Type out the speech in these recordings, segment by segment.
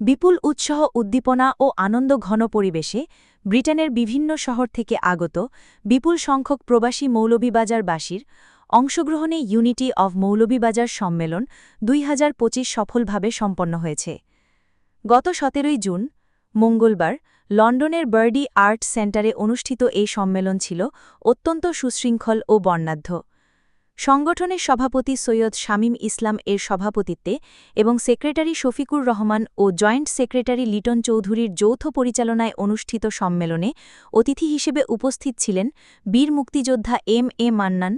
বিপুল উৎসাহ, উদ্দীপনা ও আনন্দ ঘন পরিবেশে ব্রিটেনের বিভিন্ন শহর থেকে আগত বিপুল সংখ্যক প্রবাসী মৌলভীবাজারবাসীর অংশগ্রহণে ইউনিটি অব মৌলভীবাজার সম্মেলন দুই হাজার পঁচিশ সফলভাবে সম্পন্ন হয়েছে। গত সতেরোই জুন, মঙ্গলবার, লন্ডনের বার্ডি আর্ট সেন্টারে অনুষ্ঠিত এই সম্মেলন ছিল অত্যন্ত সুশৃঙ্খল ও বর্ণাঢ্য। সংগঠনের সভাপতি সৈয়দ শামীম ইসলাম এর সভাপতিত্বে এবং সেক্রেটারি শফিকুর রহমান ও জয়েন্ট সেক্রেটারি লিটন চৌধুরীর যৌথ পরিচালনায় অনুষ্ঠিত সম্মেলনে অতিথি হিসেবে উপস্থিত ছিলেন বীর মুক্তিযোদ্ধা M A Mannan,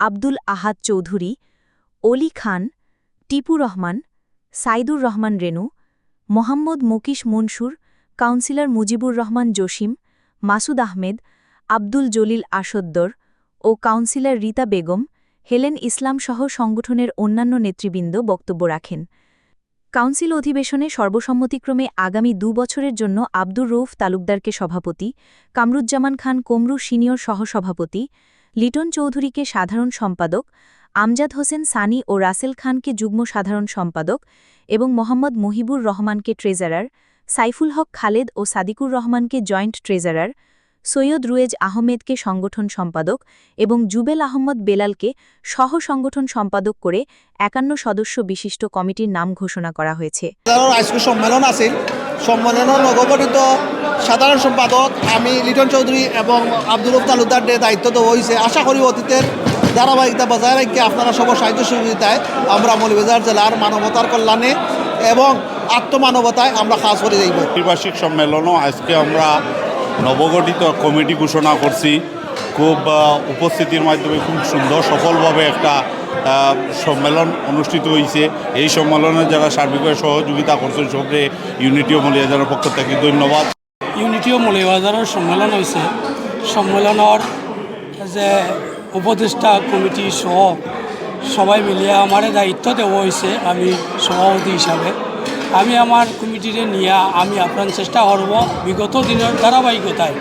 Abdul Ahad Chowdhury, Oli Khan, Tipu Rahman, Saidur Rahman Renu Mohammad Mukish Mansur, councillor Mujibur Rahman Jasim, Masud Ahmed, Abdul Jalil Asaddar O councillor Rita Begum Helen Islam সহ সংগঠনের অন্যান্য নেতৃবৃন্দ বক্তব্য রাখেন। কাউন্সিল অধিবেশনে সর্বসম্মতিক্রমে আগামী দু বছরের জন্য আব্দুর রৌফ তালুকদারকে সভাপতি, কামরুজ্জামান খান কোমরু সিনিয়র সহসভাপতি, লিটন চৌধুরীকে সাধারণ সম্পাদক, আমজাদ হোসেন সানি ও রাসেল খানকে যুগ্ম সাধারণ সম্পাদক এবং মোহাম্মদ মহিবুর রহমানকে ট্রেজারার, সাইফুল হক খালেদ ও সাদিকুর রহমানকে জয়েন্ট ট্রেজারার সৈয়দ রুয়েজ আহমেদকে সংগঠন সম্পাদক এবং জুবেল আহমদ বেলালকে সহ সংগঠন সম্পাদক করে একান্ন সদস্য বিশিষ্ট কমিটির নাম ঘোষণা করা হয়েছে। সম্মেলন আছে। সম্মেলনের নবগঠিত সাধারণ সম্পাদক আমি লিটন চৌধুরী এবং আব্দুল তালুকদার দায়িত্ব দেওয়া হয়েছে। আশা করি অতীতের ধারাবাহিকতা বজায় রেখে আপনারা সব সাহায্য সহযোগিতায় আমরা মৌলভীবাজার জেলার মানবতার কল্যাণে এবং আত্মমানবতায় আমরা কাজ করে যাইব। ত্রিবার্ষিক সম্মেলনও আজকে আমরা নবগঠিত কমিটি ঘোষণা করছি। খুব উপস্থিতির মাধ্যমে খুব সুন্দর সফলভাবে একটা সম্মেলন অনুষ্ঠিত হয়েছে এই সম্মেলনে যারা সার্বিকভাবে সহযোগিতা করছেন, সবরে ইউনিটি ও মলিয়াজারের পক্ষ থেকে ধন্যবাদ। ইউনিটি ও মৌলবাজারের সম্মেলন হয়েছে সম্মেলনের যে উপদেষ্টা কমিটি সহ সবাই মিলিয়ে আমারে দায়িত্ব দেওয়া হয়েছে আমি সভাপতি হিসাবে। আমি আমার কমিটিরে নিয়ে আমি আপনার চেষ্টা করব বিগত দিনের ধারাবাহিকতায়।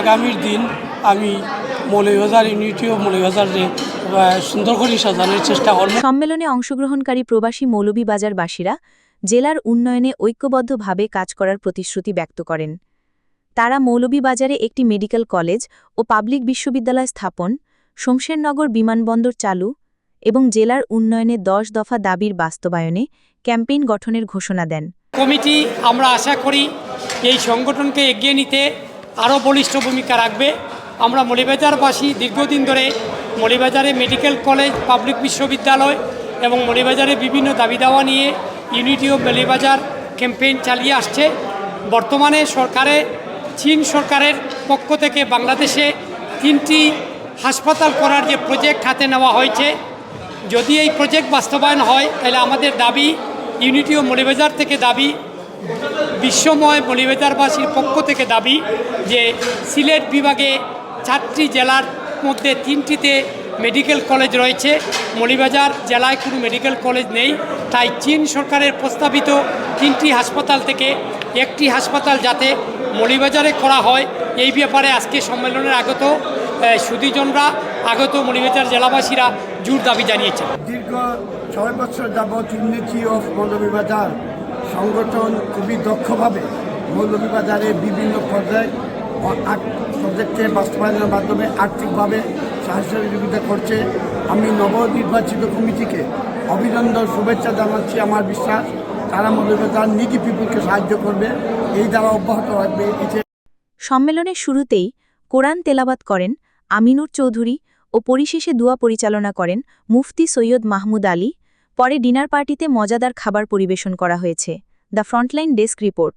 আগামীর দিন আমি মৌলবাজার ইউনিটি ও মৌলবাজারে সুন্দর করে সাজানোর চেষ্টা করব। সম্মেলনে অংশগ্রহণকারী প্রবাসী মৌলভীবাজারবাসীরা জেলার উন্নয়নে ঐক্যবদ্ধভাবে কাজ করার প্রতিশ্রুতি ব্যক্ত করেন। তারা মৌলভীবাজারে একটি মেডিকেল কলেজ ও পাবলিক বিশ্ববিদ্যালয় স্থাপন, শমশেরনগর বিমানবন্দর চালু এবং জেলার উন্নয়নে দশ দফা দাবির বাস্তবায়নে ক্যাম্পেইন গঠনের ঘোষণা দেন। কমিটি, আমরা আশা করি এই সংগঠনকে এগিয়ে নিতে আরও বলিষ্ঠ ভূমিকা রাখবে। আমরা মলিবাজারবাসী দীর্ঘদিন ধরে মলিবাজারে মেডিকেল কলেজ, পাবলিক বিশ্ববিদ্যালয় এবং মলিবাজারে বিভিন্ন দাবি দাওয়া নিয়ে ইউনিটি অফ মলিবাজার ক্যাম্পেইন চালিয়ে আসছে। বর্তমানে সরকারে, চীন সরকারের পক্ষ থেকে বাংলাদেশে তিনটি হাসপাতাল করার যে প্রজেক্ট হাতে নেওয়া হয়েছে যদি এই প্রজেক্ট বাস্তবায়ন হয়, তাহলে আমাদের দাবি ইউনিটি ও মলিবাজার থেকে দাবি, বিশ্বময় মলিবাজারবাসীর পক্ষ থেকে দাবি যে সিলেট বিভাগে চারটি জেলার মধ্যে তিনটিতে মেডিকেল কলেজ রয়েছে। মলিবাজার জেলায় কোনো মেডিকেল কলেজ নেই। তাই চীন সরকারের প্রস্তাবিত তিনটি হাসপাতাল থেকে একটি হাসপাতাল যাতে মলিবাজারে করা হয় এই ব্যাপারে আজকে সম্মেলনের আগত সুদীজনরা, আগত মলিবাজার জেলাবাসীরা জোর দাবি জানিয়েছেন। দীর্ঘ ছয় বছর যাবৎ ইউনিটি অফ মৌলভীবাজার সংগঠন খুবই দক্ষভাবে মৌলভীবাজারে বিভিন্ন পর্যায়ে বাস্তবায়নের মাধ্যমে আর্থিকভাবে সাহায্য সহযোগিতা করছে। আমি নবনির্বাচিত কমিটিকে অভিনন্দন, শুভেচ্ছা জানাচ্ছি আমার বিশ্বাস, তারা মৌলভীবাজার নিজি পিপুলকে সাহায্য করবে, এই দ্বারা অব্যাহত রাখবে সম্মেলনের শুরুতেই কোরআন তেলাবাত করেন আমিনুর চৌধুরী ও পরিশেষে দুয়া পরিচালনা করেন মুফতি সৈয়দ মাহমুদ আলী। পরে ডিনার পার্টিতে মজাদার খাবার পরিবেশন করা হয়েছে। The Frontline desk report.